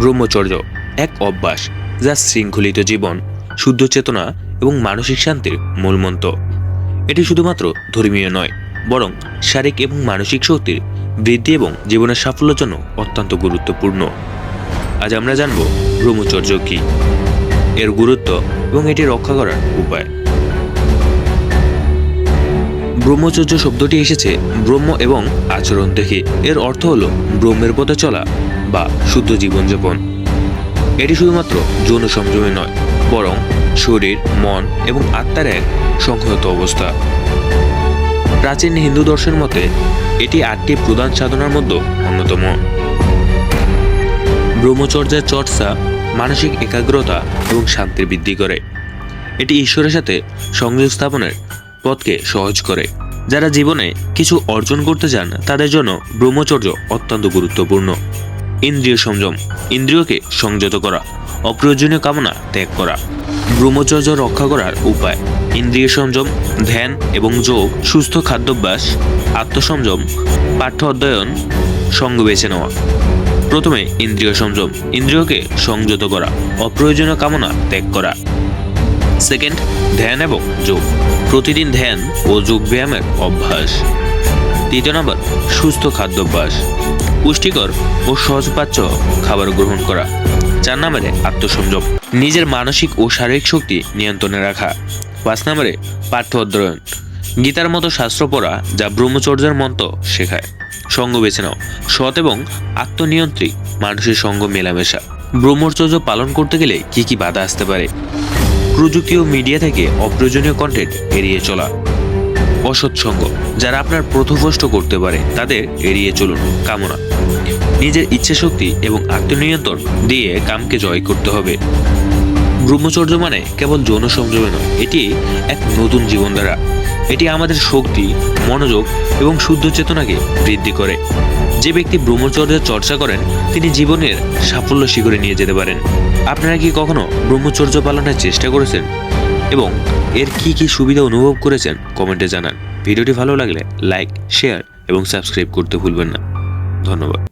ব্রহ্মচর্য, এক অভ্যাস যা শৃঙ্খলিত জীবন, শুদ্ধ চেতনা এবং মানসিক শান্তির মূলমন্ত্র। এটি শুধুমাত্র ধর্মীয় নয়, বরং শারীরিক এবং মানসিক শক্তির বৃদ্ধি এবং জীবনের সাফল্যের জন্য অত্যন্ত গুরুত্বপূর্ণ। আজ আমরা জানব ব্রহ্মচর্য কি, এর গুরুত্ব এবং এটি রক্ষা করার উপায়। ব্রহ্মচর্য শব্দটি এসেছে ব্রহ্ম এবং আচরণ থেকে। এর অর্থ হলো ব্রহ্মের পথে চলা বা শুদ্ধ জীবনযাপন। এটি শুধুমাত্র যৌন সংযমে নয়, বরং শরীর, মন এবং আত্মার এক সংহত অবস্থা। প্রাচীন হিন্দু দর্শন মতে, এটি আটটি প্রধান সাধনার মধ্যে অন্যতম। ব্রহ্মচর্যের চর্চা, মানসিক একাগ্রতা এবং শান্তির বৃদ্ধি করে। এটি ঈশ্বরের সাথে সংযোগ স্থাপনের পথকে সহজ করে। যারা জীবনে কিছু অর্জন করতে চান, তাদের জন্য ব্রহ্মচর্য অত্যন্ত গুরুত্বপূর্ণ। ইন্দ্রিয় সংযম, ইন্দ্রিয়কে সংযত করা, অপ্রয়োজনীয় কামনা ত্যাগ করা, ব্রহ্মচর্য রক্ষা করার উপায়, ইন্দ্রিয় সংযম, ধ্যান এবং যোগ, সুস্থ খাদ্যাভ্যাস, আত্মসংযম, পাঠ্য অধ্যয়ন, সঙ্গ বেছে নেওয়া। প্রথমে ইন্দ্রিয় সংযম, ইন্দ্রিয়কে সংযত করা, অপ্রয়োজনীয় কামনা ত্যাগ করা। সেকেন্ড ধ্যান এবং যোগ, প্রতিদিন ধ্যান ও যোগ ব্যায়ামের অভ্যাস। তৃতীয় নম্বর, সুস্থ খাদ্যাভ্যাস। পুষ্টিকর ও সহজপাচ্য খাবার গ্রহণ করা। চার নম্বরে, আত্মসংযম। নিজের মানসিক ও শারীরিক শক্তি নিয়ন্ত্রণে রাখা। পাঁচ নম্বরে, পাঠ্য অধ্যয়ন। গীতার মতো শাস্ত্র পড়া যা ব্রহ্মচর্যের মন্ত্র শেখায়। সঙ্গ বেছে নাও। সৎ এবং আত্মনিয়ন্ত্রী মানুষের সঙ্গ মেলামেশা। ব্রহ্মচর্য পালন করতে গেলে কি কি বাধা আসতে পারে? প্রযুক্তি ও মিডিয়া থেকে অপ্রয়োজনীয় কন্টেন্ট এড়িয়ে চলা। অসৎসঙ্গ যারা আপনার প্রথভষ্ট করতে পারে, তাদের এড়িয়ে চলুন কামনা। নিজের ইচ্ছে শক্তি এবং আত্মনিয়ন্ত্রণ দিয়ে কামকে জয় করতে হবে। ব্রহ্মচর্য মানে কেবল যৌন সংযমে নয়, এটি এক নতুন জীবনধারা এটি আমাদের শক্তি, মনোযোগ এবং শুদ্ধ চেতনাকে বৃদ্ধি করে। যে ব্যক্তি ব্রহ্মচর্যের চর্চা করেন, তিনি জীবনের সাফল্য শিখরে নিয়ে যেতে পারেন। আপনারা কি কখনো ব্রহ্মচর্য পালনের চেষ্টা করেছেন? এবং এর কি কি সুবিধা অনুভব করেছেন কমেন্টে জানান। ভিডিওটি ভালো লাগলে লাইক, শেয়ার এবং সাবস্ক্রাইব করতে ভুলবেন না। ধন্যবাদ।